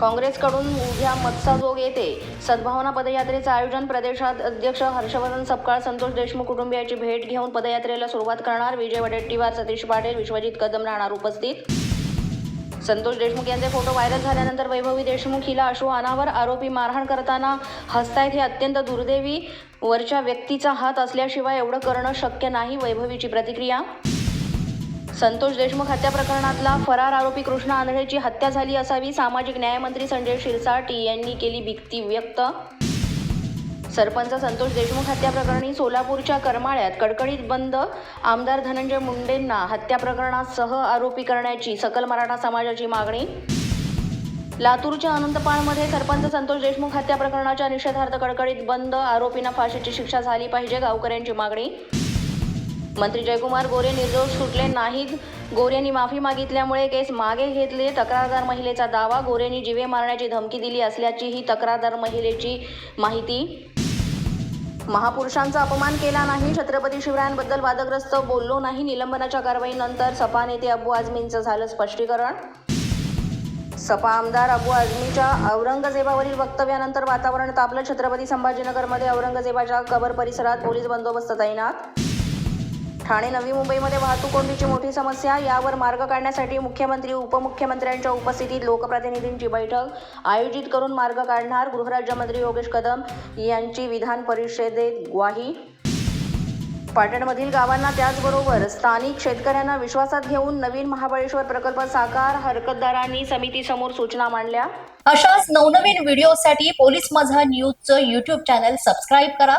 काँग्रेसकडून उद्या मत्साजोग येते. सद्भावना पदयात्रेचं आयोजन प्रदेशात अध्यक्ष हर्षवर्धन सपकाळ संतोष देशमुख कुटुंबियाची भेट घेऊन पदयात्रेला सुरुवात करणार विजय वडेट्टीवार सतीश पाटील विश्वजित कदम राहणार उपस्थित. संतोष देशमुख यांचे फोटो व्हायरल झाल्यानंतर वैभवी देशमुख हिला अश्रू अनावर आरोपी मारहाण करताना हसतायत हे अत्यंत दुर्दैवी वरच्या व्यक्तीचा हात असल्याशिवाय एवढं करणं शक्य नाही वैभवीची प्रतिक्रिया? संतोष देशमुख हत्या प्रकरणातला फरार आरोपी कृष्णा आंधळेची हत्या झाली असावी. सामाजिक न्यायमंत्री संजय शिरसाट यांनी केली भीती व्यक्त. सरपंच संतोष देशमुख हत्या प्रकरणी सोलापूरच्या करमाळ्यात कडकडीत बंद. आमदार धनंजय मुंडेंना हत्या प्रकरणात सह आरोपी करण्याची सकल मराठा समाजाची मागणी. लातूरच्या अनंतपाळमध्ये सरपंच संतोष देशमुख हत्या प्रकरणाच्या निषेधार्थ कडकडीत बंद. आरोपींना फाशीची शिक्षा झाली पाहिजे गावकऱ्यांची मागणी. मंत्री जयकुमार गोरे निर्दोष सुटले नाहीत. गोरेंनी माफी मागितल्यामुळे केस मागे घेतले. तक्रारदार महिलेचा दावा गोरेंनी जिवे मारण्याची धमकी दिली असल्याची ही तक्रारदार महिलेची माहिती. महापुरुषांचा अपमान केला नाही. छत्रपती शिवरायांबद्दल वादग्रस्त बोललो नाही. निलंबनाच्या कारवाईनंतर सपा नेते अबू आझमींचं झालं स्पष्टीकरण. सपा आमदार अबू आझमीच्या औरंगजेबावरील वक्तव्यानंतर वातावरण तापलं. छत्रपती संभाजीनगरमध्ये औरंगजेबाच्या कबर परिसरात पोलीस बंदोबस्त तैनात ठाणे नवी मुंबईमध्ये वाहतूक कोंडीची मोठी समस्या. यावर मार्ग काढण्यासाठी मुख्यमंत्री उपमुख्यमंत्र्यांच्या उपस्थितीत लोकप्रतिनिधींची बैठक आयोजित करून मार्ग काढणार गृहराज्यमंत्री योगेश कदम यांची विधान परिषदेत ग्वाही. पाटणमधील गावांना त्याचबरोबर स्थानिक शेतकऱ्यांना विश्वासात घेऊन नवीन महाबळेश्वर प्रकल्प साकार हरकतदारांनी समितीसमोर सूचना मांडल्या. अशाच नवनवीन व्हिडिओसाठी पोलीस माझा न्यूजचं युट्यूब चॅनल सबस्क्राईब करा.